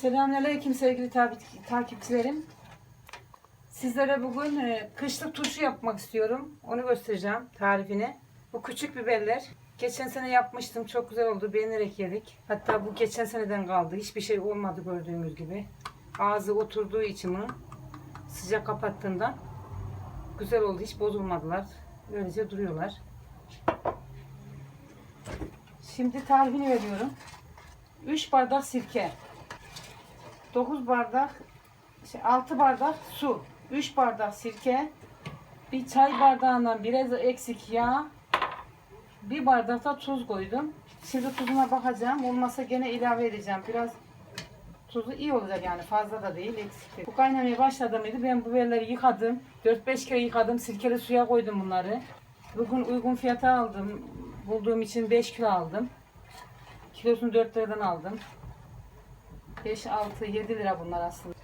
Selamünaleyküm sevgili takipçilerim. Sizlere bugün e, kışlık turşu yapmak istiyorum. Onu göstereceğim tarifini. Bu küçük biberler. Geçen sene yapmıştım. Çok güzel oldu. Beğenerek yedik. Hatta bu geçen seneden kaldı. Hiçbir şey olmadı gördüğünüz gibi. Ağzı oturduğu için mi? Sıcak kapattığında güzel oldu. Hiç bozulmadılar. Böylece duruyorlar. Şimdi tarifini veriyorum. 3 bardak sirke. 9 bardak şey 6 bardak su, 3 bardak sirke, bir çay bardağından biraz eksik yağ, bir bardak da tuz koydum. Şimdi tuzuna bakacağım. Olmasa gene ilave edeceğim. Biraz tuzu iyi olacak yani fazla da değil eksik. Bu kaynamaya başladı mıydı ben bu biberleri yıkadım. 4-5 kere yıkadım. Sirkeli suya koydum bunları. Bugün uygun fiyata aldım. Bulduğum için 5 kilo aldım. Kilosunu 4 liradan aldım. 5, 6, 7 lira bunlar aslında.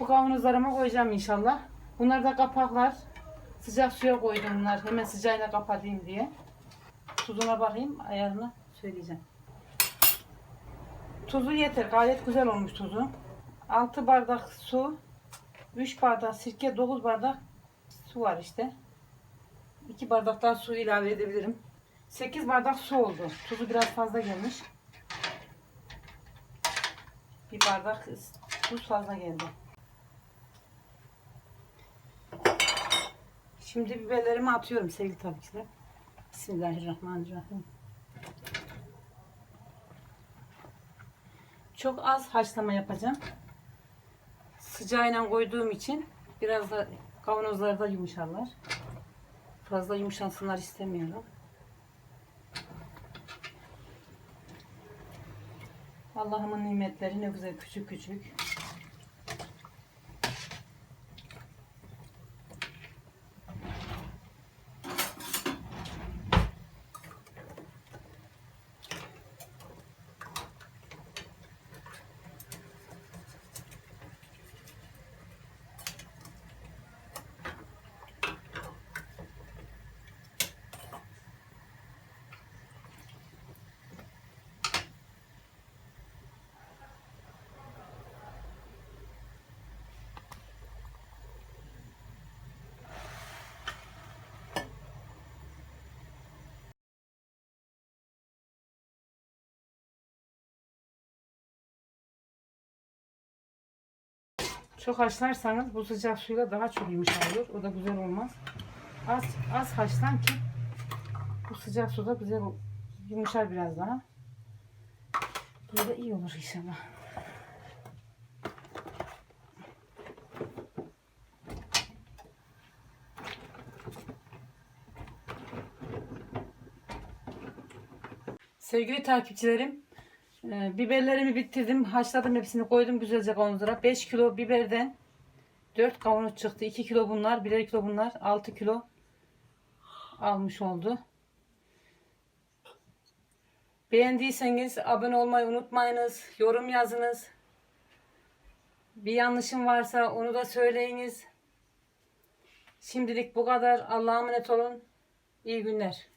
Bu kavanozlarıma koyacağım inşallah. Bunlar da kapaklar. Sıcak suya koydum bunlar. Hemen sıcağıyla kapatayım diye. Tuzuna bakayım. Ayarını söyleyeceğim. Tuzu yeter. Gayet güzel olmuş tuzu. 6 bardak su. 3 bardak sirke. 9 bardak su var işte. 2 bardak daha su ilave edebilirim. 8 bardak su oldu. Tuzu biraz fazla gelmiş. Bir bardak tuz fazla geldi. Şimdi biberlerimi atıyorum sevgili takipçiler. Bismillahirrahmanirrahim. Çok az haşlama yapacağım. Sıcağıyla koyduğum için biraz da kavanozlarda yumuşarlar. Fazla yumuşansınlar istemiyorum. Allah'ımın nimetleri ne güzel küçük küçük. Çok haşlarsanız bu sıcak suyla daha çok yumuşak olur. O da güzel olmaz. Az az haşlan ki bu sıcak suda güzel yumuşar biraz daha. Böyle iyi olur inşallah. Sevgili takipçilerim, e, biberlerimi bitirdim. Haşladım hepsini koydum güzelce kavanozlara. 5 kilo biberden 4 kavanoz çıktı. 2 kilo bunlar, 1 kilo bunlar. 6 kilo almış oldu. Beğendiyseniz abone olmayı unutmayınız. Yorum yazınız. Bir yanlışım varsa onu da söyleyiniz. Şimdilik bu kadar. Allah'a emanet olun. İyi günler.